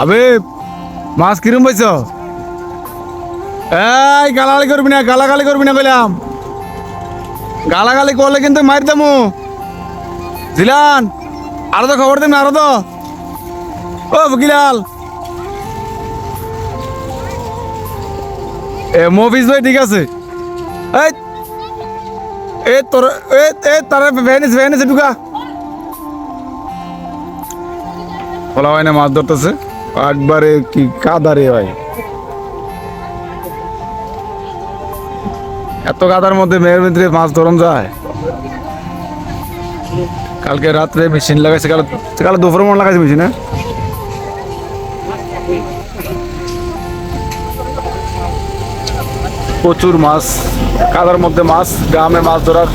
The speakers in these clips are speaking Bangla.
আবে মাছ কিরম পাইছ? এই, গালাগালি করবি না, গালাগালি করবি না কইলাম। গালাগালি করলে কিন্তু মারি দামু। জিলান, আরও তো খবর দেন আরও তো। ও বকিলাল এ মফিস ভাই ঠিক আছে। এই এ তোর এ এ তার ভ্যানিস ভ্যানিস ঢুকা বলা হয় না মাছ ধরতেছে একবারে কি কাদারে ভাই এত কাদার মধ্যে মেয়ের ভিতরে মাছ ধরন যায় কালকে রাত্রে মেশিন লাগাইছে কাল কাল দুপুরে মন লাগাইছে মেশিন হ্যাঁ প্রচুর মাছ, কাদার মধ্যে মাছ, গ্রামে মাছ ধরার।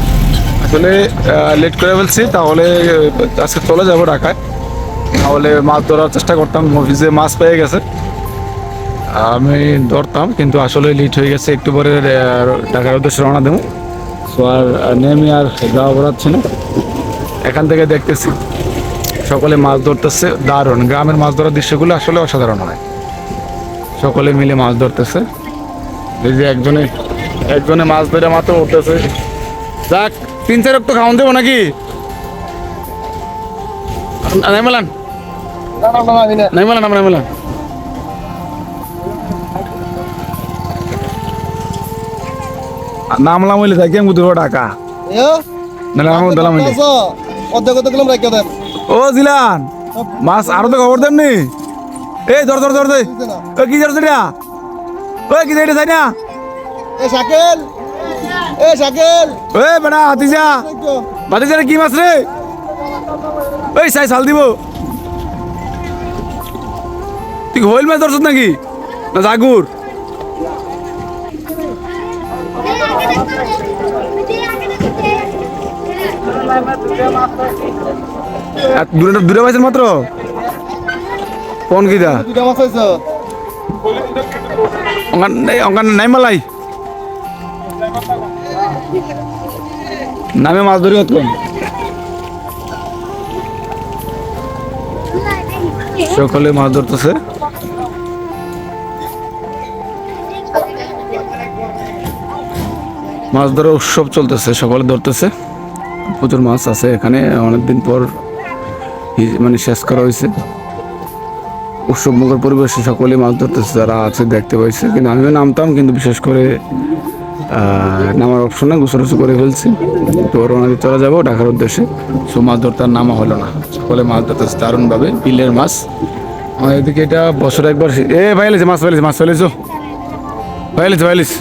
আসলে লেট করে ফেলছি, তাহলে আজকে চলে যাব ঢাকায়। তাহলে মাছ ধরার চেষ্টা করতাম অফিসে মাছ পেয়ে গেছে। আমি ধরতাম, কিন্তু আসলে লিট হয়ে গেছে, একটু পরে ঢাকার উদ্দেশ্যে রওনা দেবো। সো আর নেমে আর যাওয়া বেড়াচ্ছে না। এখান থেকে দেখতেছি, সকলে মাছ ধরতেছে, দারুণ। গ্রামের মাছ ধরার দৃশ্যগুলো আসলে অসাধারণ হয়। সকলে মিলে মাছ ধরতেছে। এই যে একজনে একজনে মাছ ধরে মাত্র উঠতেছে। যাক তিন চার রক্ত খাওয়ান দেবো নাকি? নাই মেলান নাই মেলান আমরা মেলান নামলাম হইলে। থাকি আমি দুটো টাকা ও জিলান মাছ আরও তো খবর দেননি? এই ধর ধর ধর দে কি ধরছ এটা ও কি এটা তাই না এ শাকেল এ শাকেল। ও বেটা হাতিজা হাতিজা কি মাছ রে? ওই সাই সাল দিব। তুই হইল মাছ ধরছ নাকি? না জাগুর? দূরে দূরে পাইছেন মাত্র? কোন কিদা দুটা মাছ হয়েছে। অঙ্কান নাই মালাই। নামে মাছ ধরি কত সকলে মাছ ধরতেছে। মাছ ধরার উৎসব চলতেছে, সকলে ধরতেছে। প্রচুর মাছ আছে এখানে, অনেকদিন পর মানে শেষ করা হয়েছে। উৎসব মুখের পরিবেশে সকলে মাছ ধরতেছে, যারা আছে দেখতে পাইছে। কিন্তু আমিও নামতাম, কিন্তু বিশেষ করে নামার অপশনে গোসল টুসল করে ফেলছি। তো রওনা চলে যাব ঢাকার উদ্দেশ্যে। সো মাছ ধরতে আর নামা হলো না। সকলে মাছ ধরতেছে দারুণভাবে, বিলের মাছ। আমাদের এদিকে এটা বছরে একবার এ ভাইলেছে মাছ ফেলেছে মাছ ফেলেছো ভাইলেছে ভাইলিস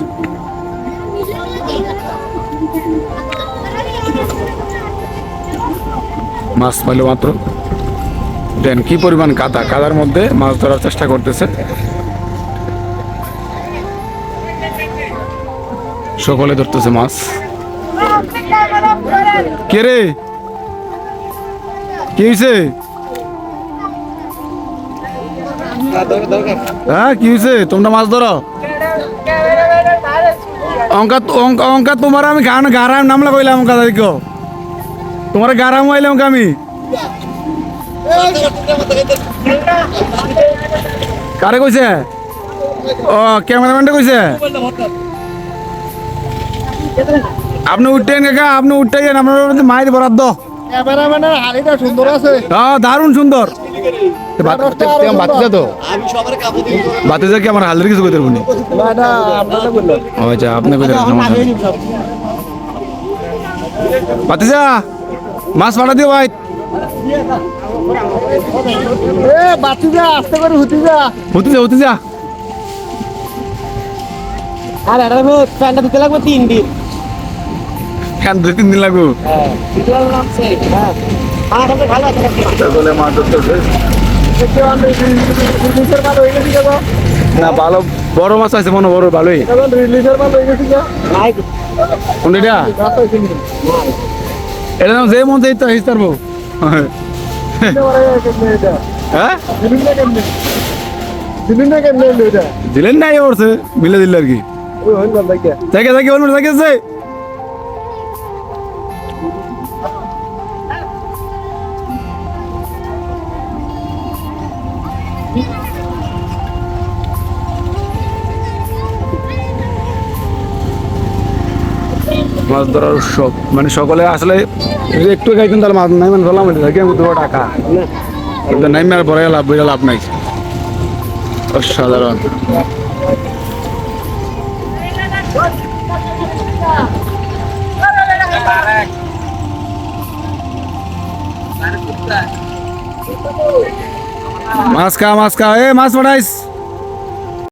মাছ পাইলো মাত্র। দেন, কি পরিমাণ কাদা? কাদার মধ্যে মাছ ধরার চেষ্টা করতেছে। সকলে ধরতেছে মাছ। কে রে? কি হয়েছে হ্যাঁ কি হয়েছে তোমরা মাছ ধরো। অঙ্কা তোমার আমি গান গারাম নামলা কইলাম অঙ্কা দেখো তোমার গারাম হইলাম আমি। কারে কইছে? ও, ক্যামেরাম্যানটা কইছে? আপনি উঠতেন কাকা, আপনি উঠতে যান, আপনার মায়ের বরাদ্দ। ক্যামেরাম্যানের হাড়িটা সুন্দর। আছে হ্যাঁ দারুণ সুন্দর আচ্ছা মাছ পাঠা দিও ভাই। এ বাতি যা আস্তে করে হুতি যা। হতে যা হতে যা। আর এটা প্যান্টটা দিতে লাগবে তিন দিন। ফ্যান দুই তিন দিন লাগবো। হ্যাঁ হ্যাঁ। না ভালো বড় মাছ আছে মনে বড় ভালোই। এখন রিলিজের মাল হয়ে গেছে যা নাই। কোন এটা? নাম যে মন চাই তো হিস পারব এটা হ্যাঁ দিলিনা কেমনে দিলিনা কেমনে দিলেন না এই করছে মিলে দিল আর কি তাকে তাকে লাগে থেকে থেকে বলব থেকে মাছ ধরার উৎসব। মানে সকলে আসলে যদি একটু খাইতেন তাহলে মাছ নাই মানে ধরলাম থাকে দুটো টাকা। কিন্তু নাই আর বড় লাভ বইটা লাভ নাই। অসাধারণ। মাছ খা মাছ খা, এ, মাছ পড়াইস